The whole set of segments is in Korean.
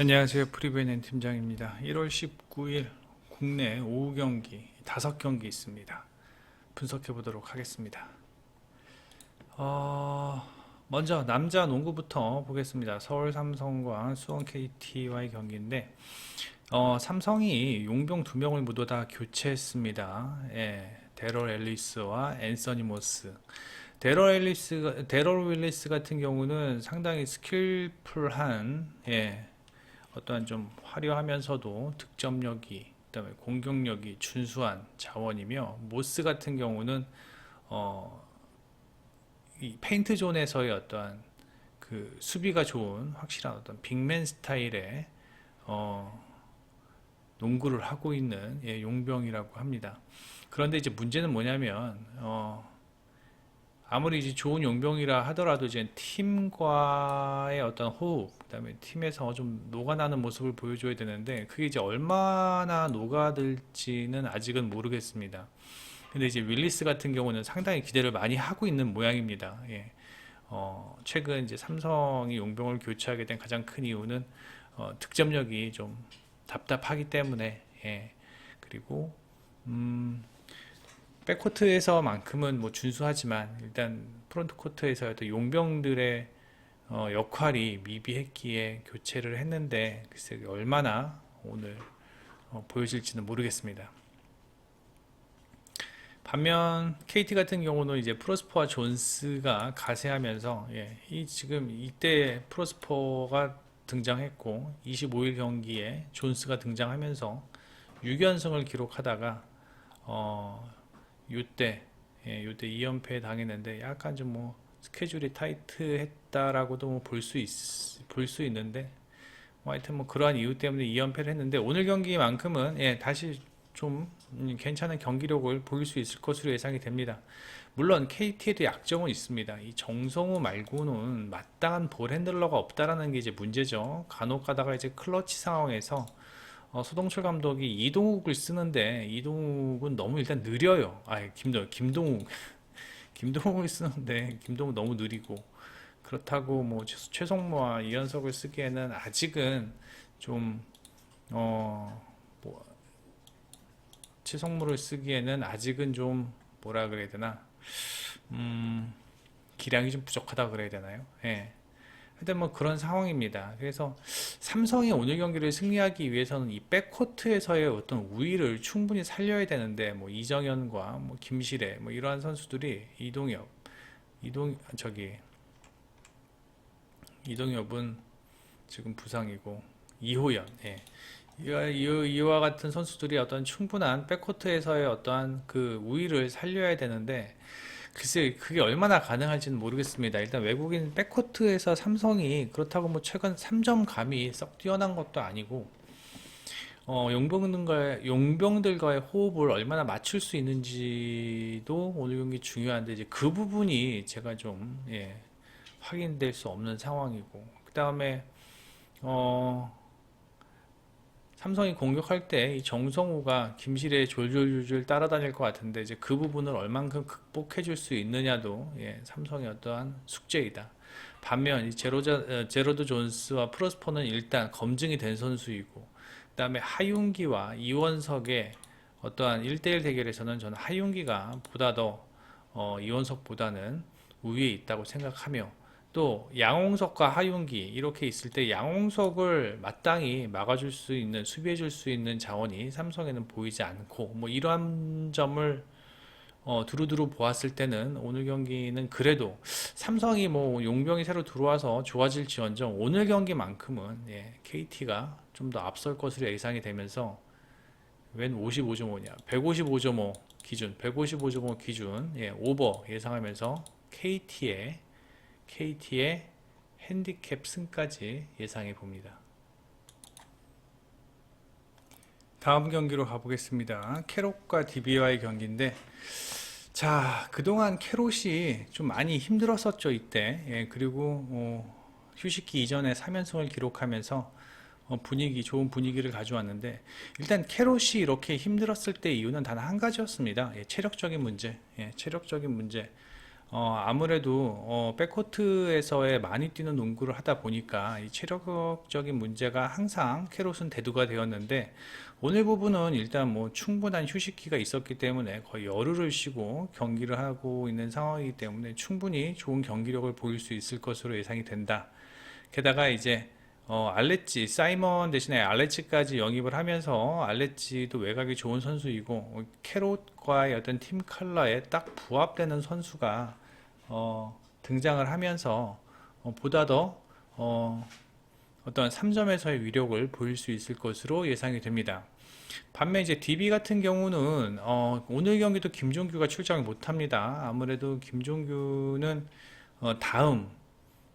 안녕하세요. 프리베넨 팀장입니다. 1월 19일 국내 오후 경기 5경기 있습니다. 분석해 보도록 하겠습니다. 어, 먼저 남자 농구부터 보겠습니다. 서울 삼성과 수원 KT와의 경기인데 어, 삼성이 용병 두 명을 모두 다 교체했습니다. 예, 데럴 앨리스와 앤서니 모스. 데럴 앨리스, 데럴 윌리스 같은 경우는 상당히 스킬풀한 예, 어떠한 좀 화려하면서도 득점력이 그다음에 공격력이 준수한 자원이며 모스 같은 경우는 어, 이 페인트 존에서의 어떠한 그 수비가 좋은 확실한 어떤 빅맨 스타일의 어, 농구를 하고 있는 예, 용병이라고 합니다. 그런데 이제 문제는 뭐냐면 어, 아무리 이제 좋은 용병이라 하더라도 이제 팀과의 어떤 호흡, 그다음에 팀에서 좀 녹아나는 모습을 보여줘야 되는데 그게 이제 얼마나 녹아들지는 아직은 모르겠습니다. 근데 이제 윌리스 같은 경우는 상당히 기대를 많이 하고 있는 모양입니다. 예. 어, 최근 이제 삼성이 용병을 교체하게 된 가장 큰 이유는 어, 득점력이 좀 답답하기 때문에 예. 그리고 음, 백코트에서만큼은 뭐 준수하지만 일단 프론트 코트에서의 또 용병들의 어, 역할이 미비했기에 교체를 했는데 글쎄 얼마나 오늘 어, 보여질지는 모르겠습니다. 반면 KT 같은 경우는 이제 프로스퍼와 존스가 가세하면서 예, 이 지금 이때 프로스퍼가 등장했고 25일 경기에 존스가 등장하면서 6연승을 기록하다가 어, 요때 예, 요때 2연패 당했는데 약간 좀 뭐 스케줄이 타이트했다라고도 뭐 볼 수 있, 볼 수 있는데 뭐 하여튼 뭐 그러한 이유 때문에 2연패를 했는데 오늘 경기만큼은 예, 다시 좀 음, 괜찮은 경기력을 보일 수 있을 것으로 예상이 됩니다. 물론 KT에도 약점은 있습니다. 이 정성우 말고는 마땅한 볼 핸들러가 없다라는 게 이제 문제죠. 간혹 가다가 이제 클러치 상황에서 어, 소동철 감독이 이동욱을 쓰는데 이동욱은 너무 일단 느려요. 아, 김동 김동욱 김동욱을 쓰는데 김동욱 너무 느리고 그렇다고 뭐 최- 최성모와 이현석을 쓰기에는 아직은 좀 어, 뭐 최성모를 쓰기에는 아직은 좀 뭐라 그래야 되나 음, 기량이 좀 부족하다 그래야 되나요? 예. 하여튼 뭐 그런 상황입니다. 그래서 삼성이 오늘 경기를 승리하기 위해서는 이 백코트에서의 어떤 우위를 충분히 살려야 되는데 뭐 이정현과 뭐 김시래 뭐 이러한 선수들이 이동엽 이동 저기 이동엽은 지금 부상이고 이호연 예. 이와, 같은 선수들이 어떤 충분한 백코트에서의 어떠한 그 우위를 살려야 되는데 글쎄 그게 얼마나 가능할지는 모르겠습니다. 일단 외국인 백코트에서 삼성이 그렇다고 뭐 최근 3점 감이 썩 뛰어난 것도 아니고 어, 용병들과의 용병들과의 호흡을 얼마나 맞출 수 있는지도 오늘 경기 중요한데 이제 그 부분이 제가 좀 예, 확인될 수 없는 상황이고 그 다음에 어, 삼성이 공격할 때 이 정성우가 김실에 졸졸졸졸 따라다닐 것 같은데 이제 그 부분을 얼만큼 극복해 줄 수 있느냐도 예, 삼성의 어떠한 숙제이다. 반면 이 제로자, 어, 제로드 존스와 프로스퍼는 일단 검증이 된 선수이고 그다음에 하윤기와 이원석의 어떠한 1대1 대결에서는 저는 하윤기가 보다 더 어, 이원석보다는 우위에 있다고 생각하며 또 양홍석과 하윤기 이렇게 있을 때 양홍석을 마땅히 막아줄 수 있는 수비해줄 수 있는 자원이 삼성에는 보이지 않고 뭐 이러한 점을 어, 두루두루 보았을 때는 오늘 경기는 그래도 삼성이 뭐 용병이 새로 들어와서 좋아질지언정 오늘 경기만큼은 예, KT가 좀 더 앞설 것으로 예상이 되면서 웬 55.5냐 155.5 기준 155.5 기준 예, 오버 예상하면서 KT의 KT의 핸디캡 승까지 예상해 봅니다. 다음 경기로 가보겠습니다. 캐롯과 DB와의 경기인데, 자, 그동안 캐롯이 좀 많이 힘들었었죠, 이때. 예, 그리고, 어, 휴식기 이전에 3연승을 기록하면서 어, 분위기, 좋은 분위기를 가져왔는데, 일단 캐롯이 이렇게 힘들었을 때 이유는 단 한 가지였습니다. 예, 체력적인 문제. 예, 체력적인 문제. 어, 아무래도 어, 백코트에서의 많이 뛰는 농구를 하다 보니까 이 체력적인 문제가 항상 캐롯은 대두가 되었는데 오늘 부분은 일단 뭐 충분한 휴식기가 있었기 때문에 거의 열흘을 쉬고 경기를 하고 있는 상황이기 때문에 충분히 좋은 경기력을 보일 수 있을 것으로 예상이 된다. 게다가 이제 어, 알레치, 사이먼 대신에 알레치까지 영입을 하면서 알레치도 외곽이 좋은 선수이고 어, 캐롯과의 어떤 팀 컬러에 딱 부합되는 선수가 어, 등장을 하면서 어, 보다 더 어, 어떤 3점에서의 위력을 보일 수 있을 것으로 예상이 됩니다. 반면 이제 DB 같은 경우는 어, 오늘 경기도 김종규가 출장을 못합니다. 아무래도 김종규는 어, 다음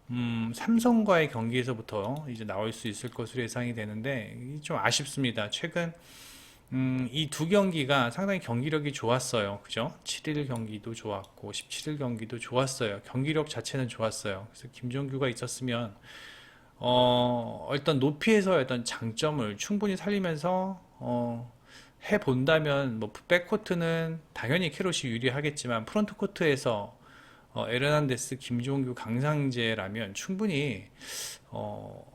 음, 삼성과의 경기에서부터 이제 나올 수 있을 것으로 예상이 되는데 좀 아쉽습니다. 최근 음, 이 두 경기가 상당히 경기력이 좋았어요. 그죠? 7일 경기도 좋았고 17일 경기도 좋았어요. 경기력 자체는 좋았어요. 그래서 김종규가 있었으면 어, 일단 높이에서 어떤 장점을 충분히 살리면서 어, 해 본다면 뭐 백코트는 당연히 캐롯이 유리하겠지만 프론트 코트에서 어, 에르난데스, 김종규, 강상재라면 충분히 어,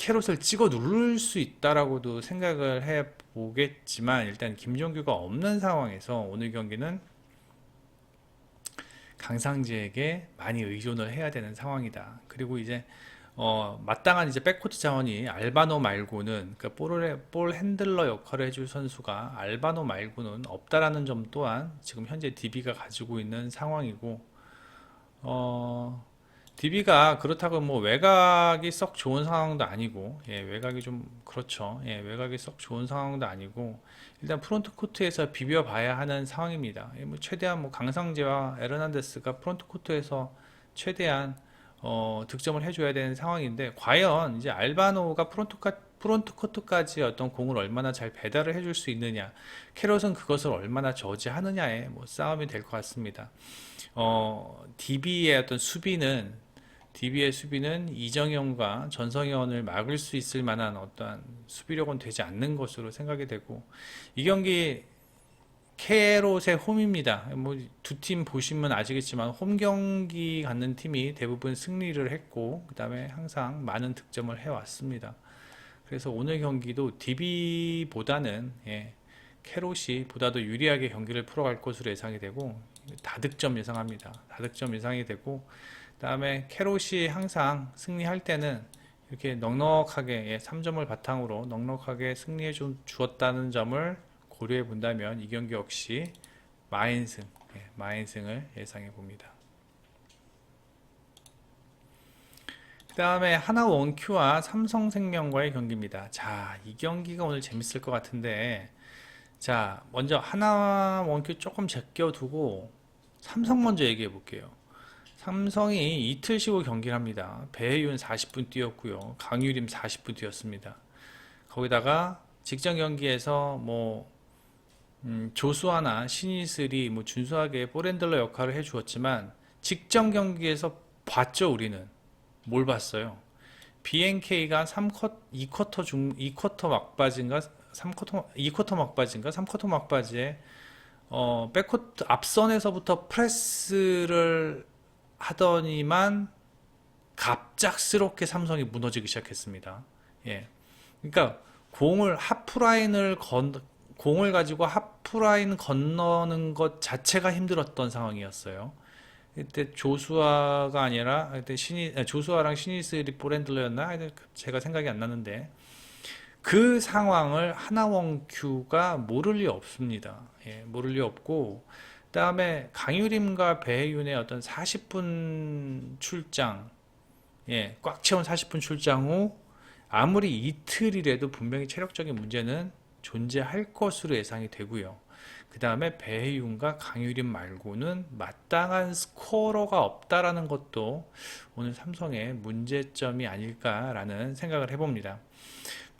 캐롯을 찍어 누를 수 있다라고도 생각을 해 보겠지만 일단 김종규가 없는 상황에서 오늘 경기는 강상재에게 많이 의존을 해야 되는 상황이다. 그리고 이제 어, 마땅한 이제 백코트 자원이 알바노 말고는 그 볼을 볼 핸들러 역할을 해줄 선수가 알바노 말고는 없다라는 점 또한 지금 현재 DB가 가지고 있는 상황이고 어, DB가 그렇다고 뭐 외곽이 썩 좋은 상황도 아니고 예, 외곽이 좀 그렇죠. 예, 외곽이 썩 좋은 상황도 아니고 일단 프론트 코트에서 비벼 봐야 하는 상황입니다. 예, 뭐 최대한 뭐 강상재와 에르난데스가 프론트 코트에서 최대한 어, 득점을 해줘야 되는 상황인데 과연 이제 알바노가 프론트카, 프론트 코트까지 어떤 공을 얼마나 잘 배달을 해줄 수 있느냐 캐롯은 그것을 얼마나 저지하느냐의 뭐 싸움이 될 것 같습니다. 어, DB의 어떤 수비는 DB의 수비는 이정현과 전성현을 막을 수 있을 만한 어떠한 수비력은 되지 않는 것으로 생각이 되고 이 경기 캐롯의 홈입니다. 뭐 두 팀 보시면 아시겠지만 홈 경기 갖는 팀이 대부분 승리를 했고 그다음에 항상 많은 득점을 해 왔습니다. 그래서 오늘 경기도 DB보다는 예, 캐롯이 보다 더 유리하게 경기를 풀어갈 것으로 예상이 되고 다득점 예상합니다. 다득점 예상이 되고 그 다음에 캐롯이 항상 승리할 때는 이렇게 넉넉하게 예, 3점을 바탕으로 넉넉하게 승리해 주, 주었다는 점을 고려해 본다면 이 경기 역시 마인승, 예, 마인승을 예상해 봅니다. 그 다음에 하나 원큐와 삼성생명과의 경기입니다. 자, 이 경기가 오늘 재밌을 것 같은데, 자, 먼저 하나 원큐 조금 제껴두고 삼성 먼저 얘기해 볼게요. 삼성이 이틀 쉬고 경기를 합니다. 배혜윤 40분 뛰었고요. 강유림 40분 뛰었습니다. 거기다가 직전 경기에서 뭐 음, 조수아나 신이슬이 뭐 준수하게 볼핸들러 역할을 해주었지만 직전 경기에서 봤죠 우리는 뭘 봤어요? BNK가 3쿼 2쿼터 중 2쿼터 막바지인가 3쿼터 2쿼터 막바지인가 3쿼터 막바지에 어, 백코트 앞선에서부터 프레스를 하더니만 갑작스럽게 삼성이 무너지기 시작했습니다. 예. 그러니까 공을 하프라인을 건 공을 가지고 하프라인 건너는 것 자체가 힘들었던 상황이었어요. 그때 조수아가 아니라 그때 신이 아, 조수아랑 시니스리 포렌들러였나? 제가 생각이 안 나는데 그 상황을 하나원큐가 모를 리 없습니다. 예, 모를 리 없고 그다음에 강유림과 배혜윤의 어떤 40분 출장 예, 꽉 채운 40분 출장 후 아무리 이틀이라도 분명히 체력적인 문제는 존재할 것으로 예상이 되고요. 그 다음에 배혜윤과 강유림 말고는 마땅한 스코어가 없다라는 것도 오늘 삼성의 문제점이 아닐까라는 생각을 해봅니다.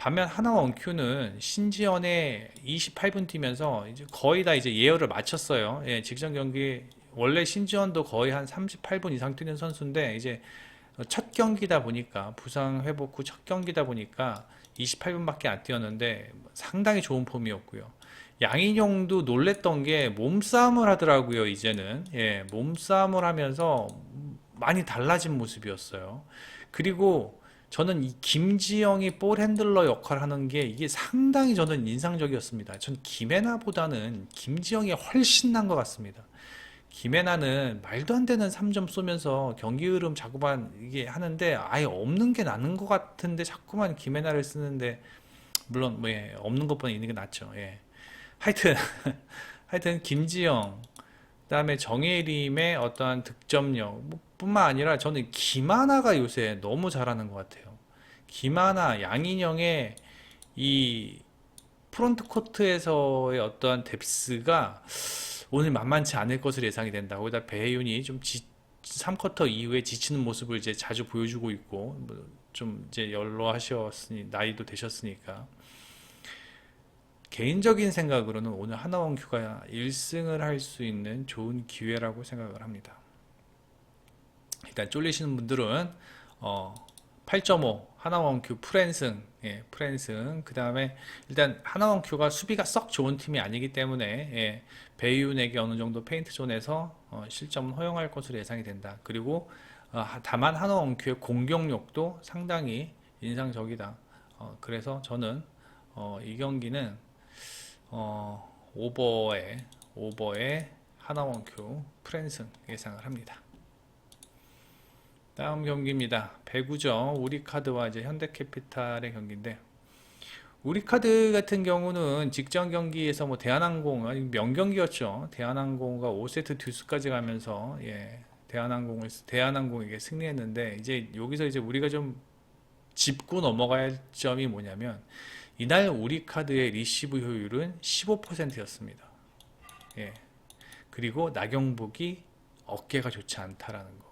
반면 하나 원 큐는 신지연의 28분 뛰면서 이제 거의 다 이제 예열을 마쳤어요. 예, 직전 경기 원래 신지연도 거의 한 38분 이상 뛰는 선수인데 이제 첫 경기다 보니까 부상 회복 후 첫 경기다 보니까 28분밖에 안 뛰었는데 상당히 좋은 폼이었고요. 양인용도 놀랬던 게 몸싸움을 하더라고요, 이제는. 예, 몸싸움을 하면서 많이 달라진 모습이었어요. 그리고 저는 이 김지영이 볼 핸들러 역할을 하는 게 이게 상당히 저는 인상적이었습니다. 전 김혜나보다는 김지영이 훨씬 난 것 같습니다. 김혜나는 말도 안 되는 3점 쏘면서 경기 흐름 자꾸만 이게 하는데 아예 없는 게 나는 것 같은데 자꾸만 김혜나를 쓰는데 물론 뭐 예, 없는 것보다 있는 게 낫죠. 예. 하여튼 하여튼 김지영 그다음에 정예림의 어떠한 득점력 뭐 뿐만 아니라 저는 김하나가 요새 너무 잘하는 것 같아요. 김하나, 양인영의 이 프론트 코트에서의 어떠한 뎁스가 오늘 만만치 않을 것으로 예상이 된다. 거기다 배윤이 좀 지, 3쿼터 이후에 지치는 모습을 이제 자주 보여주고 있고 뭐좀 이제 연로하셨으니 나이도 되셨으니까 개인적인 생각으로는 오늘 하나원 큐가 1승을 할 수 있는 좋은 기회라고 생각을 합니다. 일단 쫄리시는 분들은 어, 8.5 하나원큐 프랜승 예, 프랜승 그 다음에 일단 하나원큐가 수비가 썩 좋은 팀이 아니기 때문에 예, 배이윤에게 어느 정도 페인트 존에서 어, 실점은 허용할 것으로 예상이 된다. 그리고 어, 하- 다만 하나원큐의 공격력도 상당히 인상적이다. 어, 그래서 저는 어, 이 경기는 어, 오버에 오버에 하나원큐 프랜승 예상을 합니다. 다음 경기입니다. 배구죠. 우리카드와 이제 현대캐피탈의 경기인데 우리카드 같은 경우는 직전 경기에서 뭐 대한항공 명경기였죠. 대한항공과 5세트 듀스까지 가면서 예, 대한항공을 대한항공에게 승리했는데 이제 여기서 이제 우리가 좀 짚고 넘어갈 점이 뭐냐면 이날 우리카드의 리시브 효율은 15%였습니다. 예. 그리고 나경복이 어깨가 좋지 않다라는 거.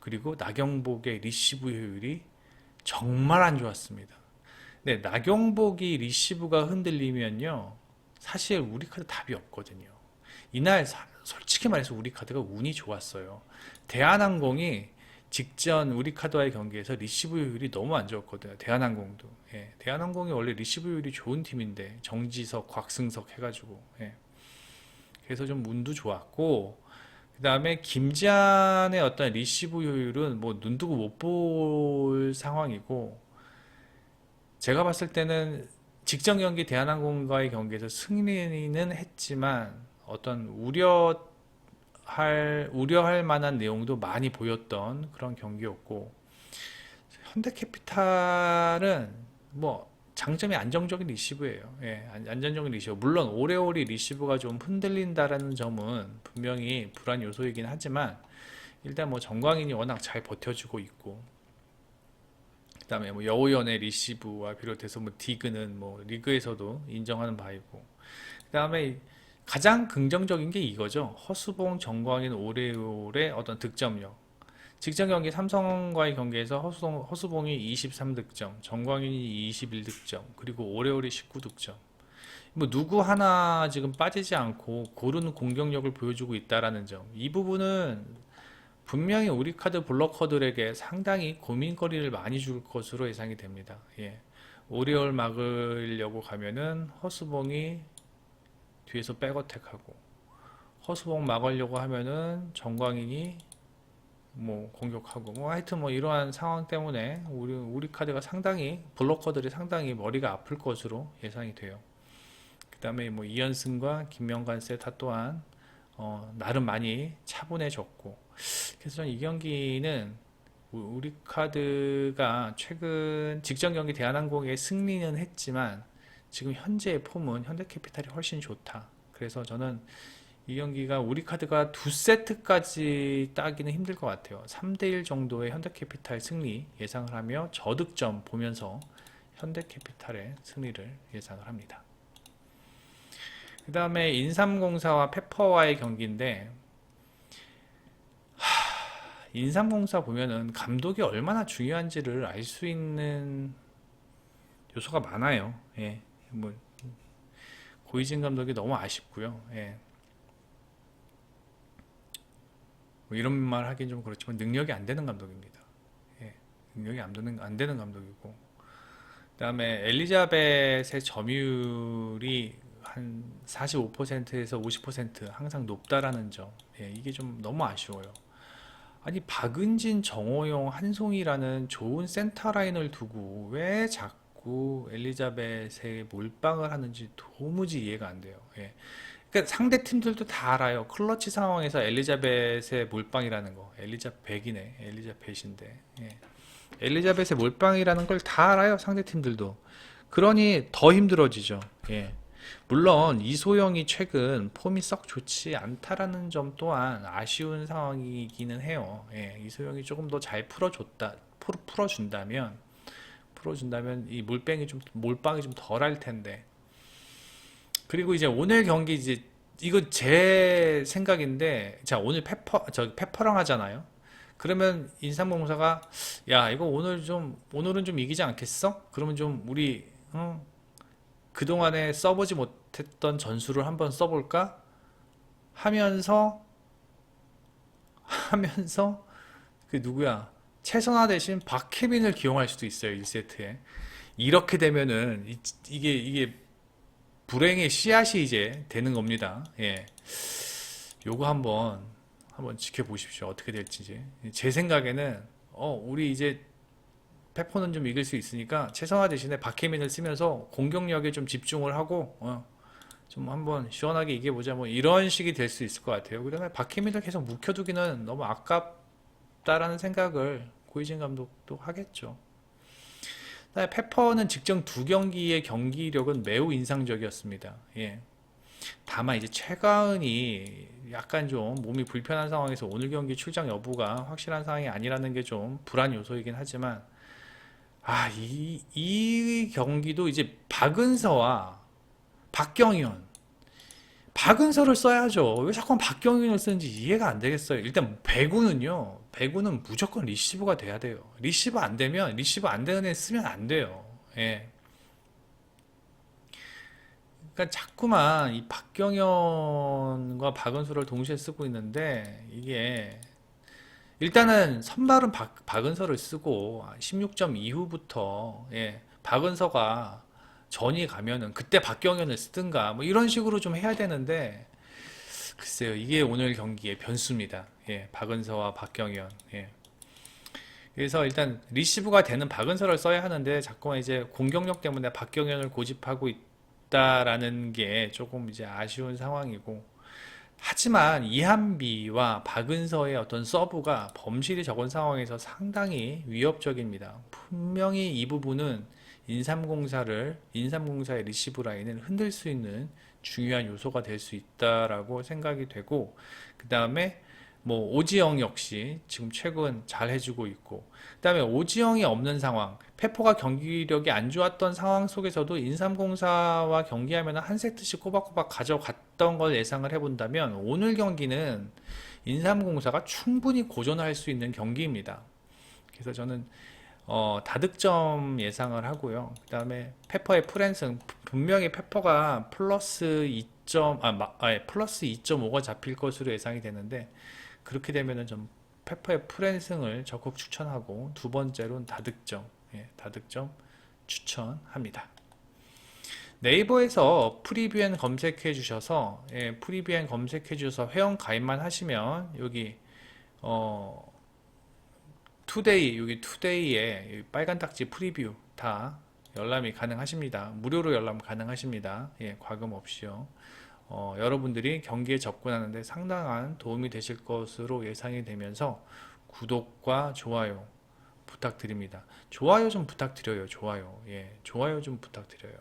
그리고 나경복의 리시브 효율이 정말 안 좋았습니다. 네, 나경복이 리시브가 흔들리면요. 사실 우리 카드 답이 없거든요. 이날 사- 솔직히 말해서 우리 카드가 운이 좋았어요. 대한항공이 직전 우리 카드와의 경기에서 리시브 효율이 너무 안 좋았거든요. 대한항공도. 예, 대한항공이 원래 리시브 효율이 좋은 팀인데 정지석, 곽승석 해가지고. 예. 그래서 좀 운도 좋았고 그 다음에 김지한의 어떤 리시브 효율은 뭐눈 뜨고 못 볼 상황이고 제가 봤을 때는 직전 경기 대한항공과의 경기에서 승리는 했지만 어떤 우려할 우려할 만한 내용도 많이 보였던 그런 경기였고 현대캐피탈은 뭐 장점이 안정적인 리시브예요. 예, 안- 안정적인 리시브. 물론 오래오래 리시브가 좀 흔들린다라는 점은 분명히 불안 요소이긴 하지만 일단 뭐 정광인이 워낙 잘 버텨주고 있고 그다음에 뭐 여우연의 리시브와 비롯해서 뭐 디그는 뭐 리그에서도 인정하는 바이고 그다음에 가장 긍정적인 게 이거죠. 허수봉, 정광인, 오레올의 어떤 득점력. 직전 경기 삼성과의 경기에서 허수봉, 허수봉이 23득점, 정광인이 21득점, 그리고 오레올이 19득점. 뭐 누구 하나 지금 빠지지 않고 고른 공격력을 보여주고 있다라는 점. 이 부분은 분명히 우리 카드 블로커들에게 상당히 고민거리를 많이 줄 것으로 예상이 됩니다. 예. 오리올 막으려고 가면은 허수봉이 뒤에서 백어택하고 허수봉 막으려고 하면은 정광인이 뭐 공격하고 뭐 하여튼 뭐 이러한 상황 때문에 우리 우리 카드가 상당히 블로커들이 상당히 머리가 아플 것으로 예상이 돼요. 그다음에 뭐 이연승과 김명관 세타 또한 어, 나름 많이 차분해졌고 그래서 저는 이 경기는 우- 우리 카드가 최근 직전 경기 대한항공에 승리는 했지만 지금 현재의 폼은 현대캐피탈이 훨씬 좋다. 그래서 저는 이 경기가 우리 카드가 두 세트까지 따기는 힘들 것 같아요. 3대1 정도의 현대캐피탈 승리 예상을 하며 저득점 보면서 현대캐피탈의 승리를 예상을 합니다. 그 다음에 인삼공사와 페퍼와의 경기인데 인삼공사 보면은 감독이 얼마나 중요한지를 알 수 있는 요소가 많아요. 예, 뭐 고이진 감독이 너무 아쉽고요. 예. 뭐 이런 말 하긴 좀 그렇지만 능력이 안 되는 감독입니다. 예, 능력이 안 되는 안 되는 감독이고 그다음에 엘리자벳의 점유율이 한 45%에서 50% 항상 높다라는 점. 예, 이게 좀 너무 아쉬워요. 아니 박은진, 정호용, 한송이라는 좋은 센터 라인을 두고 왜 자꾸 엘리자벳에 몰빵을 하는지 도무지 이해가 안 돼요. 예. 그러니까 상대 팀들도 다 알아요. 클러치 상황에서 엘리자벳의 몰빵이라는 거. 엘리자백이네. 엘리자벳인데. 예. 엘리자벳의 몰빵이라는 걸 다 알아요. 상대 팀들도. 그러니 더 힘들어지죠. 예. 물론 이소영이 최근 폼이 썩 좋지 않다라는 점 또한 아쉬운 상황이기는 해요. 예, 이소영이 조금 더 잘 풀어줬다, 풀, 풀어준다면, 풀어준다면 이 몰빵이 좀 몰빵이 좀 덜 할 텐데. 그리고 이제 오늘 경기 이제 이거 제 생각인데, 자 오늘 페퍼 저 페퍼랑 하잖아요. 그러면 인삼공사가 야 이거 오늘 좀 오늘은 좀 이기지 않겠어? 그러면 좀 우리 어, 그 동안에 써보지 못했던 전술을 한번 써볼까? 하면서 하면서 그 누구야 최선화 대신 박혜민을 기용할 수도 있어요 1세트에 이렇게 되면은 이, 이게 이게 불행의 씨앗이 이제 되는 겁니다. 예. 요거 한번 한번 지켜보십시오. 어떻게 될지 이제. 제 생각에는 어 우리 이제 페퍼는 좀 이길 수 있으니까 최성화 대신에 박혜민을 쓰면서 공격력에 좀 집중을 하고 어, 좀 한번 시원하게 이겨보자. 뭐 이런 식이 될 수 있을 것 같아요. 그다음에 박혜민을 계속 묵혀두기는 너무 아깝다라는 생각을 고이진 감독도 하겠죠. 페퍼는 직전 두 경기의 경기력은 매우 인상적이었습니다. 예. 다만 이제 최가은이 약간 좀 몸이 불편한 상황에서 오늘 경기 출장 여부가 확실한 상황이 아니라는 게 좀 불안 요소이긴 하지만 아, 이, 이 경기도 이제 박은서와 박경현. 박은서를 써야죠. 왜 자꾸 박경현을 쓰는지 이해가 안 되겠어요. 일단 배구는요. 배구는 무조건 리시브가 돼야 돼요. 리시브 안 되면 리시브 안 되는 애 쓰면 안 돼요. 예. 그러니까 자꾸만 이 박경현과 박은서를 동시에 쓰고 있는데 이게 일단은 선발은 박, 박은서를 쓰고 16점 이후부터 예, 박은서가 전이 가면은 그때 박경현을 쓰든가 뭐 이런 식으로 좀 해야 되는데 글쎄요 이게 오늘 경기의 변수입니다. 예, 박은서와 박경현. 예. 그래서 일단 리시브가 되는 박은서를 써야 하는데 자꾸만 이제 공격력 때문에 박경현을 고집하고 있다라는 게 조금 이제 아쉬운 상황이고 하지만 이한비와 박은서의 어떤 서브가 범실이 적은 상황에서 상당히 위협적입니다. 분명히 이 부분은 인삼공사를 인삼공사의 리시브 라인을 흔들 수 있는 중요한 요소가 될 수 있다라고 생각이 되고 그 다음에 뭐 오지영 역시 지금 최근 잘 해주고 있고 그다음에 오지영이 없는 상황 페퍼가 경기력이 안 좋았던 상황 속에서도 인삼공사와 경기하면 한 세트씩 꼬박꼬박 가져갔던 걸 예상을 해본다면 오늘 경기는 인삼공사가 충분히 고전할 수 있는 경기입니다. 그래서 저는 어, 다득점 예상을 하고요. 그 다음에 페퍼의 프랜승 분명히 페퍼가 플러스 2점 아, 마, 아 플러스 2.5가 잡힐 것으로 예상이 되는데 그렇게 되면은 좀 페퍼의 프랜승을 적극 추천하고 두 번째로는 다득점 예, 다득점 추천합니다. 네이버에서 프리뷰엔 검색해 주셔서 예, 프리뷰엔 검색해 주셔서 회원 가입만 하시면 여기 어 투데이 여기 투데이에 빨간 딱지 프리뷰 다 열람이 가능하십니다. 무료로 열람 가능하십니다. 예, 과금 없이요. 어, 여러분들이 경기에 접근하는데 상당한 도움이 되실 것으로 예상이 되면서 구독과 좋아요 부탁드립니다. 좋아요 좀 부탁드려요. 좋아요. 예, 좋아요 좀 부탁드려요.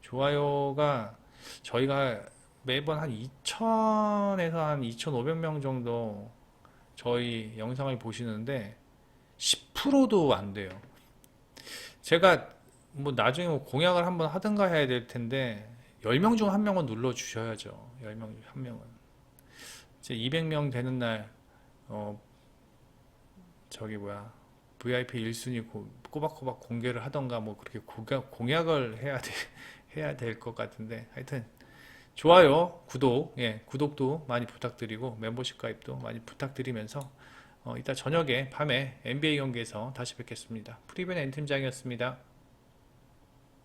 좋아요가 저희가 매번 한 2,000에서 한 2,500명 정도 저희 영상을 보시는데 10%도 안 돼요. 제가 뭐 나중에 뭐 공약을 한번 하든가 해야 될 텐데 10명 중 한 명은 눌러 주셔야죠. 10명 중 한 명은. 이제 200명 되는 날 어, 저기 뭐야 VIP 1순위 꼬박꼬박 공개를 하던가 뭐 그렇게 공약, 공약을 해야 돼, 해야 될 것 같은데 하여튼 좋아요 구독 예 구독도 많이 부탁드리고 멤버십 가입도 많이 부탁드리면서 어, 이따 저녁에 밤에 NBA 경기에서 다시 뵙겠습니다. 프리벤 엔팀장이었습니다